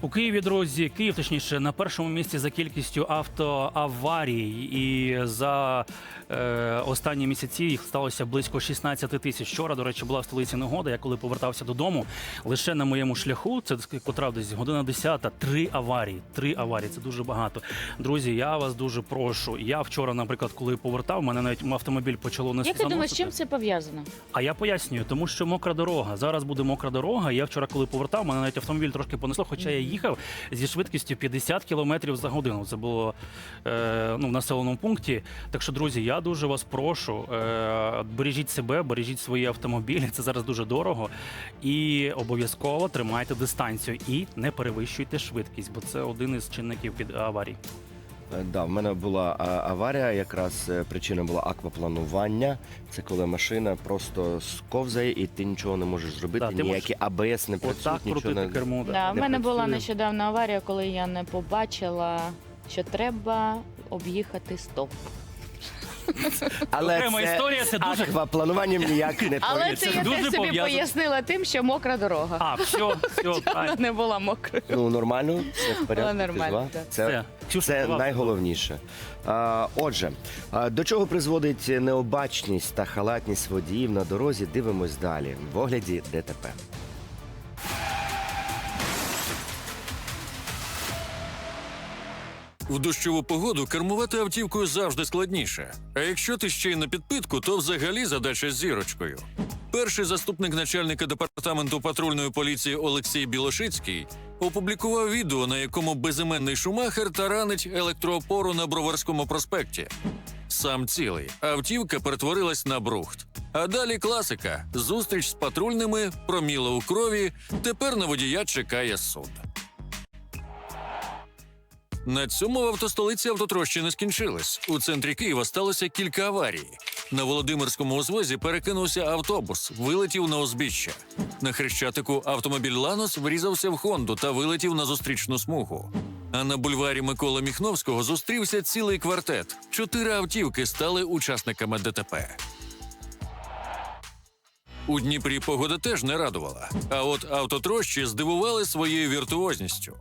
У Києві, друзі, Київ, точніше, на першому місці за кількістю автоаварій. І за е, останні місяці їх сталося близько 16 тисяч. Вчора, до речі, була в столиці негода. Я коли повертався додому, лише на моєму шляху, це котра десь година 10, три аварії. Три аварії. Це дуже багато. Друзі, я вас дуже прошу. Я вчора, наприклад, коли повертав, мене навіть автомобіль почало нести. Як ти думаєш, з чим це пов'язано? А я пояснюю, тому що мокра дорога. Зараз буде мокра дорога. Я вчора, коли повертав, мене навіть автомобіль трошки понесло, хоча я їхав зі швидкістю 50 км за годину. Це було е, ну, в населеному пункті. Так що, друзі, я дуже вас прошу. Е, бережіть себе, бережіть свої автомобілі. Це зараз дуже дорого. І обов'язково тримайте дистанцію і не перевищуйте швидкість, бо це один із чинників під аварій. Е, Да, в мене була а, аварія. Якраз е, причина була аквапланування. Це коли машина просто сковзає і ти нічого не можеш зробити. Да, ти ніякі АБС не працюють, Отак нічого не кермо. да. Да, в не мене була нещодавно аварія, коли я не побачила, що треба об'їхати стоп. Але Окрема це історія, це дуже- акваплануванням ніяк не Але пов'язано. це, це я дуже теж собі пов'язано. пояснила тим, що мокра дорога. А, все, все, Вона правильно. не була мокрою. Ну нормально, все в порядку. Але нормально, жива? так. Це, Все. Ксюша, це найголовніше. А, отже, а, до чого призводить необачність та халатність водіїв на дорозі? Дивимось далі в огляді ДТП. В дощову погоду кермувати автівкою завжди складніше. А якщо ти ще й на підпитку, то взагалі задача з зірочкою. Перший заступник начальника департаменту патрульної поліції Олексій Білошицький опублікував відео, на якому безіменний шумахер таранить електроопору на Броварському проспекті. Сам цілий автівка перетворилась на брухт. А далі класика: зустріч з патрульними, проміла у крові. Тепер на водія чекає суд. На цьому в автостолиці автотрощі не скінчились. У центрі Києва сталося кілька аварій. На Володимирському узвозі перекинувся автобус, вилетів на узбіччя. На хрещатику автомобіль Ланос врізався в Хонду та вилетів на зустрічну смугу. А на бульварі Миколи Міхновського зустрівся цілий квартет. Чотири автівки стали учасниками ДТП. У Дніпрі погода теж не радувала. А от автотрощі здивували своєю віртуозністю.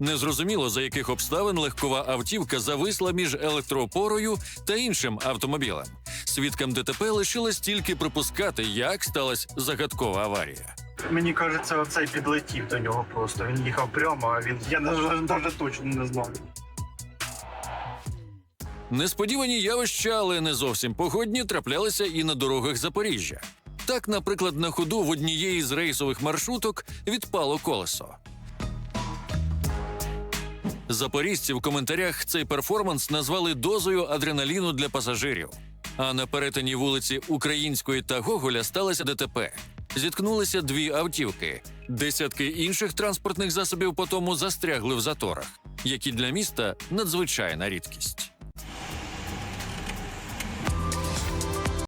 Незрозуміло, за яких обставин легкова автівка зависла між електроопорою та іншим автомобілем. Свідкам ДТП лишилось тільки припускати, як сталася загадкова аварія. Мені кажеться, оцей підлетів до нього просто. Він їхав прямо, а він. Я навіть, навіть точно не знаю. Несподівані явища, але не зовсім погодні, траплялися і на дорогах Запоріжжя. Так, наприклад, на ходу в однієї з рейсових маршруток відпало колесо. Запоріжці в коментарях цей перформанс назвали дозою адреналіну для пасажирів. А на перетині вулиці Української та Гоголя сталося ДТП. Зіткнулися дві автівки. Десятки інших транспортних засобів по тому застрягли в заторах, які для міста надзвичайна рідкість.